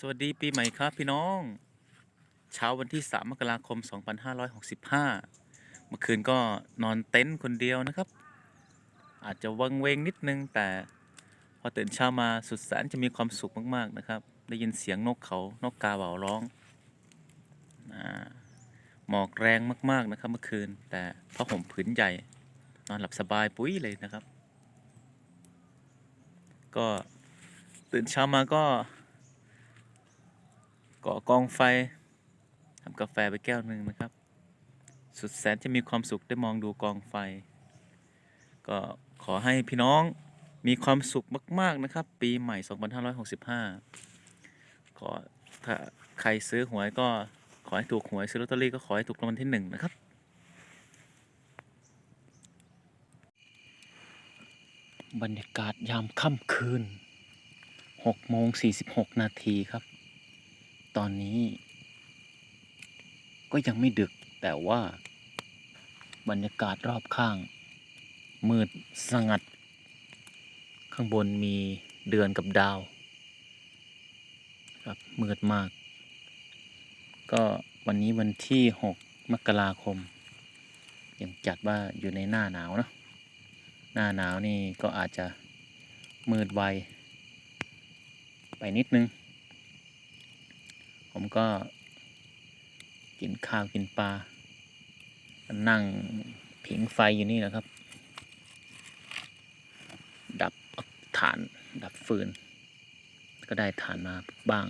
สวัสดีปีใหม่ครับพี่น้อง เช้าวันที่ 3 มกราคม 2565 เมื่อคืนก็นอนเต็นท์คนเดียวนะครับ อาจจะวังเวงนิดนึง แต่พอตื่นเช้ามาสุดแสนจะมีความสุขมากๆนะครับ ได้ยินเสียงนกเขา นกกาเหว่าร้องหมอกแรงมากๆนะครับ เมื่อคืน แต่ผ้าห่มผืนใหญ่ นอนหลับสบายปุ้ยเลยนะครับ ก็ตื่นเช้ามาก็ ก่อกองไฟทำกาแฟไปแก้วหนึ่งนะครับ สุดแสนจะมีความสุขได้มองดูกองไฟ ก็ขอให้พี่น้องมีความสุขมาก ๆ นะครับ ปีใหม่ 2565 ขอถ้าใครซื้อหวยก็ขอให้ถูกหวยซื้อลอตเตอรี่ก็ขอให้ถูกรางวัลที่หนึ่งนะครับ บรรยากาศยามค่ำคืน6โมง46 นาทีครับ ตอนนี้ ก็ยังไม่ดึกแต่ว่า บรรยากาศรอบข้าง มืดสงัด ข้างบนมีเดือนกับดาว ครับมืดมาก ก็วันนี้วันที่ 6 มกราคม ยังจัดว่าอยู่ในหน้าหนาวเนะหน้าหนาวนี่ก็อาจจะมืดไว ไปนิดนึง ผมก็ กินข้าวกินปลา นั่งผิงไฟอยู่นี่แหละครับ ดับฐานดับฟืน ก็ได้ฐานมาบ้าง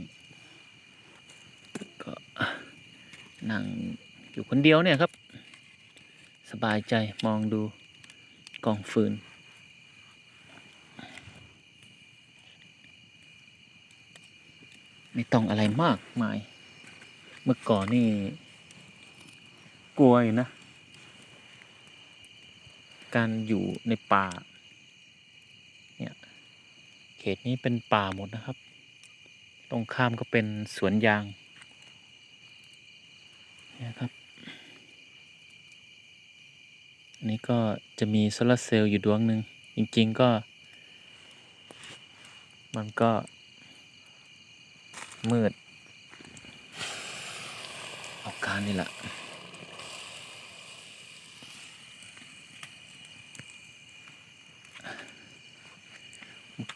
ก็นั่งอยู่คนเดียวเนี่ยครับ สบายใจมองดูกองฟืน ไม่ต้องอะไรมากมาย เมื่อก่อนนี่ กลัวอยู่นะ การอยู่ในป่า เนี่ย เขตนี้เป็นป่าหมดนะครับ ตรงข้ามก็เป็นสวนยางเนี่ยครับอันนี้ก็จะมีโซลาร์เซลล์อยู่ดวงหนึ่ง จริง ๆ ก็ มันก็ มืดเอาการนี่แหละ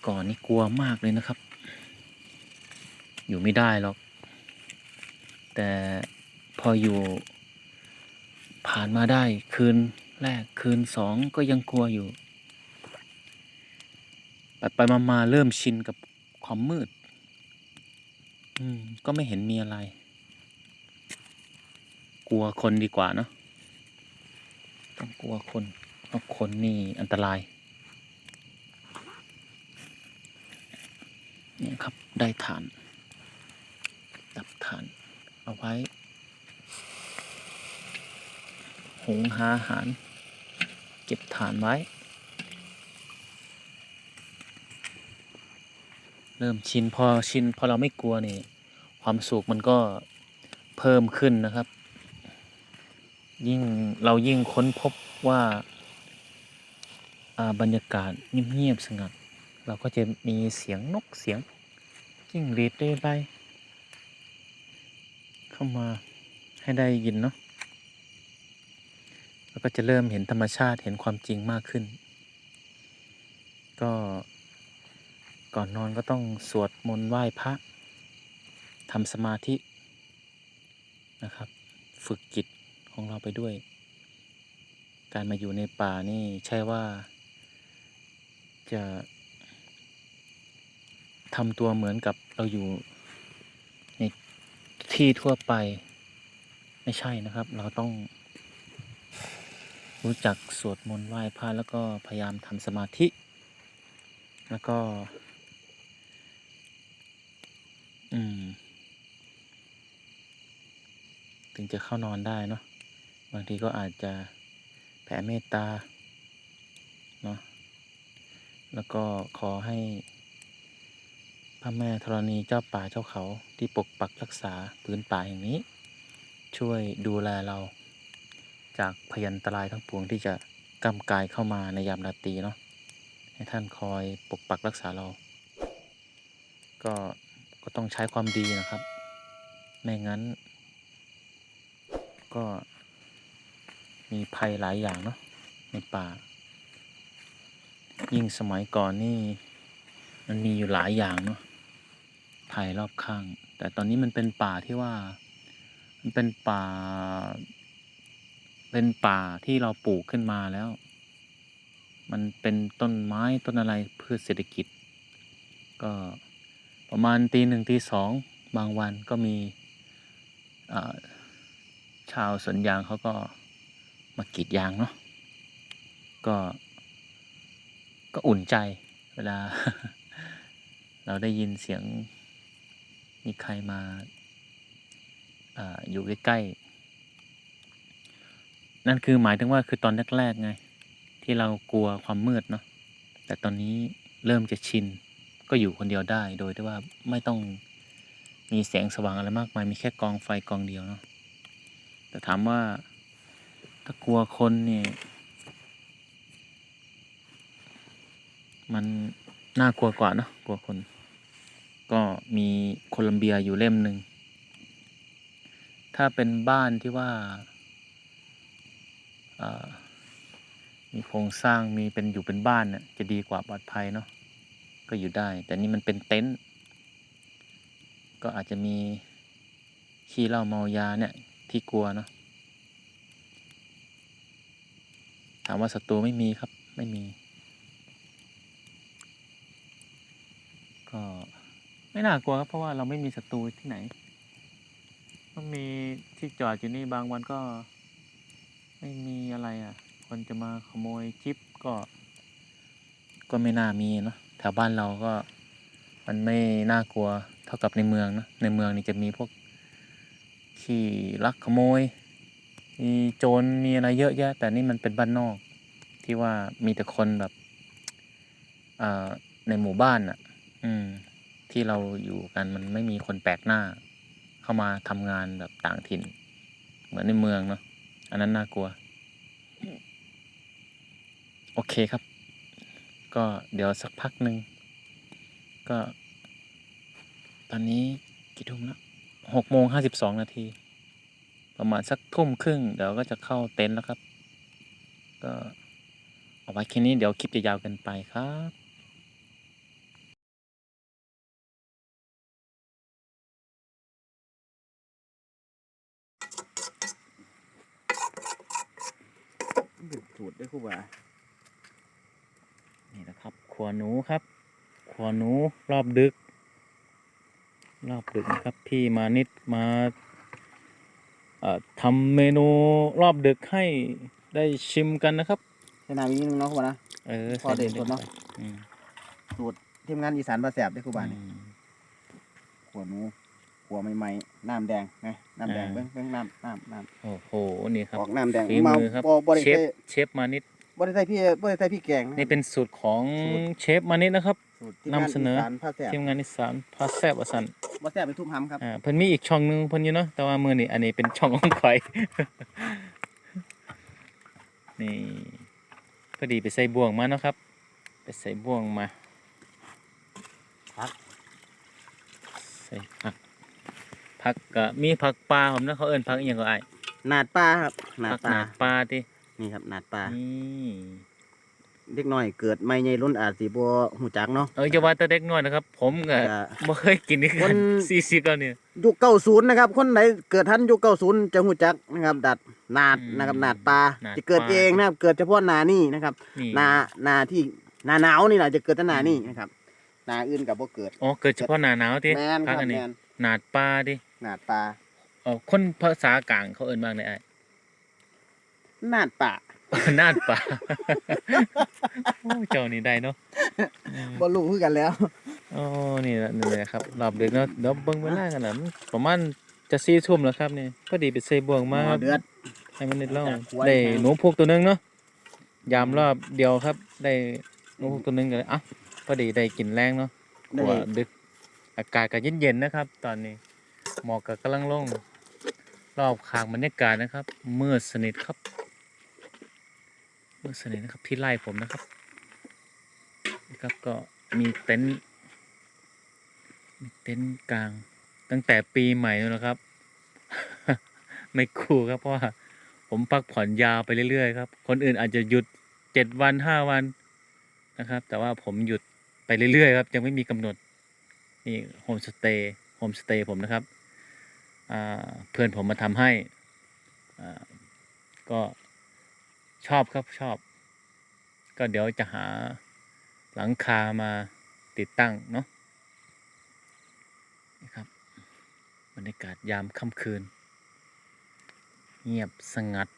ก่อนนี่กลัวมากเลยนะครับ อยู่ไม่ได้หรอก แต่พออยู่ ผ่านมาได้คืนแรกคืนสองก็ยังกลัวอยู่ ไปไปมามาเริ่มชินกับความมืด อืม ก็ไม่เห็นมีอะไร กลัวคนดีกว่าเนอะต้องกลัวคนเพราะคนนี่อันตรายเนี่ยครับได้ฐาน ดับฐาน เอาไว้หุงหาอาหาร เก็บฐานไว้ เริ่มชินพอชินพอเราไม่กลัวนี่ ความสุขมันก็เพิ่มขึ้นนะครับ ยิ่งเรายิ่งค้นพบว่าาบรรยากาศเงียบๆสงัด เราก็จะมีเสียงนกเสียงจิ้งรีดได้ไรเข้ามาให้ได้ยินเนาะแล้วก็จะเริ่มเห็นธรรมชาติเห็นความจริงมากขึ้น ก็ก่อนนอนก็ต้องสวดมนต์ไหว้พระ ทำสมาธินะครับ ฝึกจิตของเราไปด้วย การมาอยู่ในป่านี่ใช่ว่าจะทำตัวเหมือนกับเราอยู่ในที่ทั่วไปไม่ใช่นะครับ เราต้องรู้จักสวดมนต์ไหว้พระแล้วก็พยายามทำสมาธิ แล้วก็ อืม ถึงจะเข้านอนได้เนาะบางทีก็อาจจะแผ่เมตตาเนาะแล้วก็ขอให้พระแม่ธรณีเจ้าป่าเจ้าเขาที่ปกปักรักษาพื้นป่าแห่งนี้ ช่วยดูแลเรา จากพยันตรายทั้งปวงที่จะกำกายเข้ามาในยามราตรีเนาะให้ท่านคอยปกปักรักษาเรา ก็ก็ต้องใช้ความดีนะครับ ไม่งั้น ก็มีภัยหลายอย่างเนาะในป่า ยิ่งสมัยก่อนนี่ มันมีอยู่หลายอย่างเนาะภัยรอบข้าง แต่ตอนนี้มันเป็นป่าที่ว่า มันเป็นป่า เป็นป่าที่เราปลูกขึ้นมาแล้ว มันเป็นต้นไม้ต้นอะไรเพื่อเศรษฐกิจ ก็ประมาณตีหนึ่งตีสองบางวันก็มี ชาวสวนยางเขาก็มากรีดยางเนาะก็ ก็อุ่นใจเวลา เราได้ยินเสียง มีใครมาอาอยู่ใกล้ๆนั่นคือหมายถึงว่าคือตอนแรกๆไง ที่เรากลัวความมืดเนาะแต่ตอนนี้เริ่มจะชิน ก็อยู่คนเดียวได้โดยที่ว่าไม่ต้องมีแสงสว่างอะไรมากมาย มีแค่กองไฟกองเดียวเนาะ แต่ถามว่าถ้ากลัวคนเนี่ยมันน่ากลัวกว่าเนอะกลัวคน ก็มีโคลัมเบียอยู่เล่มหนึ่ง ถ้าเป็นบ้านที่ว่าอ่ามีโครงสร้างมีเป็นอยู่เป็นบ้านเนี่ยจะดีกว่าปลอดภัยเนาะก็อยู่ได้ แต่นี่มันเป็นเต็นท์ก็อาจจะมีขี้เหล้าเมายาเนี่ย ที่กลัวเนาะถามว่าศัตรูไม่มีครับไม่มี ก็ไม่น่ากลัวครับเพราะว่าเราไม่มีศัตรูที่ไหนก็มีที่จอดอยู่นี่บางวันก็ ไม่มีอะไรอะ คนจะมาขโมยจิ๊บก็ ก็ไม่น่ามีเนาะแถวบ้านเราก็ มันไม่น่ากลัวเท่ากับในเมืองเนะในเมืองนี่จะมีพวก ขี่ลักขโมย มีโจรมีอะไรเยอะแยะ แต่นี่มันเป็นบ้านนอก ที่ว่ามีแต่คนแบบในหมู่บ้านอะ อืม ที่เราอยู่กันมันไม่มีคนแปลกหน้า เข้ามาทำงานแบบต่างถิ่น เหมือนในเมืองเนาะอันนั้นน่ากลัว โอเคครับ ก็เดี๋ยวสักพักหนึ่งก็ ตอนนี้กี่ทุ่มแล้ว หกโมงห้าสิบสองนาที ประมาณสักทุ่มครึ่ง เดี๋ยวก็จะเข้าเต็นท์แล้วครับ ก็เอาไว้แค่นี้เดี๋ยวคลิปจะยาวเกินไปครับเป็นสูตรได้ครู่บ่านี่นะครับ ครัวหนูครับ ครัวหนูรอบดึก รอบดึกนะครับพี่มานิดมาเอ่อทำเมนูรอบดึกให้ได้ชิมกันนะครับใช้น้ำอีกนิดนึงเนาะครู่บ่านะเออพอเด็ดใส่สุดเนอะอืมสูตรทีมงานอีสานบาแสบได้ครู่บ่านี่อืมขวหนูขัวใหม่ๆน้ำแดงนะน้ำแดงอ่าเบิ้งเบิ้งน้ำน้ำน้โอ้โหนี่คำรับออกน้ำแดงฝีมามือครับบ่บ่ได้เชฟใส่เชฟมานิด บ่ได้ใส่พี่บ่ได้ใส่พี่แกงะ นี่เป็นสูตรของสูตร เชฟมานิดนะครับ สูตรทีมงานนำเสนออีสานผ้าแสบทีมงานอีสานพาแซบอสันบาแสบเป็นทุ่มหำครับอ่าเพิ่นมีอีกช่องหนึงเพิ่นอยู่เนาะแต่ว่ามือนี่อันนี้เป็นช่องของข่อย นี่พอดีไปใส่บ่วงมาเนาะครับ ไปใส่บ่วงมาผัก ใส่ผักผักก็มีผักปลาผมนะเขาเอิ้นผักอีหยังก็ไอ้ายหนาดปลาครับหนาผัดกปหลานาดปลาติ นี่ครับหนาดปลานี่เด็กน้อยเกิดไม่ใหญ่รุ่นอาจสิบ่ฮู้จักเนาะ เอ้ยจะว่าแต่เด็กน้อยนะครับ ผมก็ก็บ่เคยกินนี่คกันน40แล้วเนี่ย ยุค90นะครับ คนไหนเกิดทันยุค90จะฮู้จักนะครับ ดัดหนาดนะครับหนาดปลาจะเกิดเองนะครับ เกิดเฉพาะหนานี่นะครับ นี่นานาที่นาหนาวนี่แหละจะเกิดแต่หนานี่นะครับนาอื่นกับบ่เกิดอ๋อเกิดเฉพาะหน้าหนาวติแมนคผัรักบอันแมนี้นหนาดปลาดิหนาดปลา เอ๋อคนภาษากลางเขาเอิ้นว่าไงไอ้ายห นาดป่านาดป่าโอ้เจ้านี่ได้เนาะอืมบ่รู้คือกันแล้วโอ้นี่แหละนี่แหละครับรอบดึกเนาะเดี๋ยวเบิ่งเวลากันนะมันประมาณจะสี่ทุ่มแล้วครับนี่พอดีไปใส่บ่วงมาครับเดือดให้มันนิดเล่าจากหัวได้แห้งหนูพวกตัวหนึงเนาะยามรอบเดียวครับ ได้หนูพวกตัวหนึงกันอะพอดีได้กินแรงเนาะได้ว่าดึกอากาศก็เย็นๆนะครับ ตอนนี้หมอกก็กำลังลงรอบข้างบรรยากาศนะครับมืดสนิทครับ มืดสนิทนะครับที่ไล่ผมนะครับนะครับก็มีเต็นท์มีเต็นท์กลาง ตั้งแต่ปีใหม่แล้วนะครับ ไม่คู่ครับเพราะว่าผมพักผ่อนยาวไปเรื่อยๆครับ คนอื่นอาจจะหยุดเจ็ดวันห้าวันนะครับ แต่ว่าผมหยุดไปเรื่อยๆครับ ยังไม่มีกำหนดนี่โฮมสเตย์โฮมสเตย์ผมนะครับเพื่อนผมมาทำให้ก็ ชอบครับชอบ ก็เดี๋ยวจะหาหลังคามาติดตั้งเนาะนะครับบรรยากาศยามค่ำคืน เงียบสงัด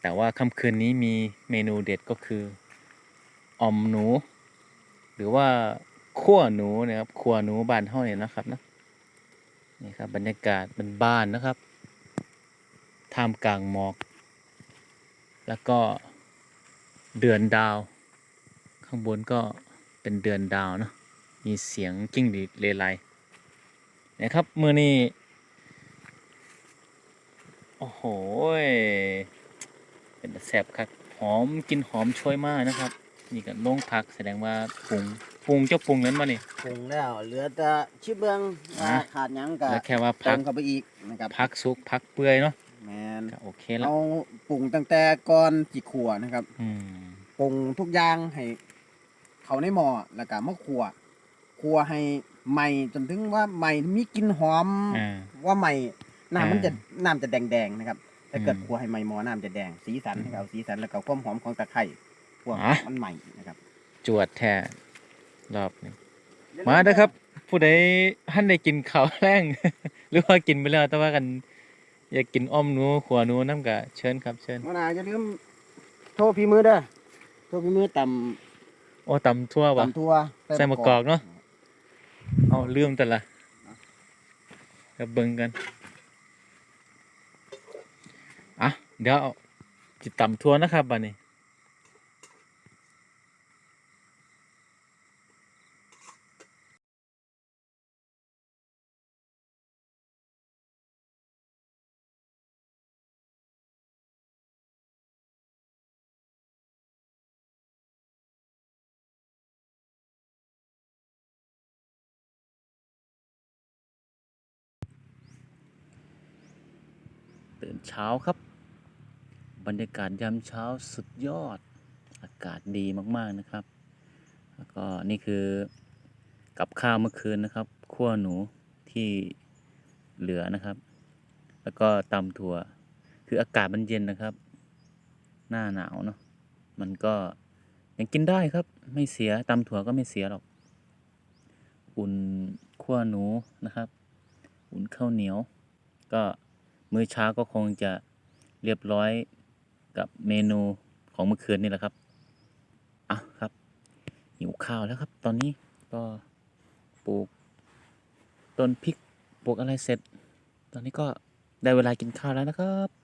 แต่ว่าค่ำคืนนี้มีเมนูเด็ดก็คือออมหนู หรือว่าขั่วหนูนะครับขั่วหนูบ้านเฮาเนี่ยนะครับนะนี่ครับบรรยากาศเป็นบ้านนะครับท่ามกลางหมอก แล้วก็เดือนดาว ข้างบนก็เป็นเดือนดาวเนาะมีเสียงกิ้งหรีดเลไลนะครับมือนี้โอ้โหยเป็นตาแสบครับหอมกลินหอมโช่วยมากนะครับ นี่ก็ลงพักแสดงว่าปรุงปรุงเจ้าปรุงนั้นมานี่ปรุงแล้วเหลือแต่ชิเบืองว่าอะขาดหยังก็แล้วแค่ว่าเติพักมเข้าไปอีกนะครับพักสุกพักเปื่อยเนาะ แมนก็โอเคแล้วเอาปรุงตั้งแต่ก่อนจิขัวนะครับ อืมปรุงทุกอย่างให้เขาในหม้อแล้วก็มาคั่วคั่วให้ไหม้จนถึงว่าไหม้มีกลิ่นหอม อ่า ว่าไหม้น้ำมันอ่าจะน้ำจะแดงๆนะครับถ้าเกิดอืมคั่วให้ไหม้หม้อน้ำจะแดง สีสันอืมให้เอาสีสันแล้วก็ความหอมของตะไคร้พวกอะ มันใหม่นะครับจวดแท้รอบนี้มาเด้อครับ ผู้ใดท่านได้กินข้าวแรง หรือว่ากินไปแล้วแต่ว่ากัน อยากกินอ้อมหนูขัวหนูน้ำกะเชิญครับเชิญมะนาวอย่าลืมโทรพี่มือเด้อโทรพี่มือตโอ้ตำทั่วำวะตำทั่วใส่มะกอกเนอะเอาเรื่องแต่ละกับเบิ่งกันอะเดี๋ยวเอาจิตตำทั่วนะครับบัดนี้ ตื่นเช้าครับ บรรยากาศยามเช้าสุดยอด อากาศดีมากๆนะครับ แล้วก็นี่คือกับข้าวเมื่อคืนนะครับขั้วหนูที่เหลือนะครับ แล้วก็ตำถั่ว คืออากาศมันเย็นนะครับ หน้าหนาวเนาะ มันก็ยังกินได้ครับ ไม่เสียตำถั่วก็ไม่เสียหรอก อุ่นขั้วหนูนะครับ อุ่นข้าวเหนียว ก็ มื้อเช้าก็คงจะเรียบร้อยกับเมนูของเมื่อคืนนี่แหละครับอะครับหิวข้าวแล้วครับ ตอนนี้ก็ปลูกต้นพริกปลูกอะไรเสร็จ ตอนนี้ก็ได้เวลากินข้าวแล้วนะครับ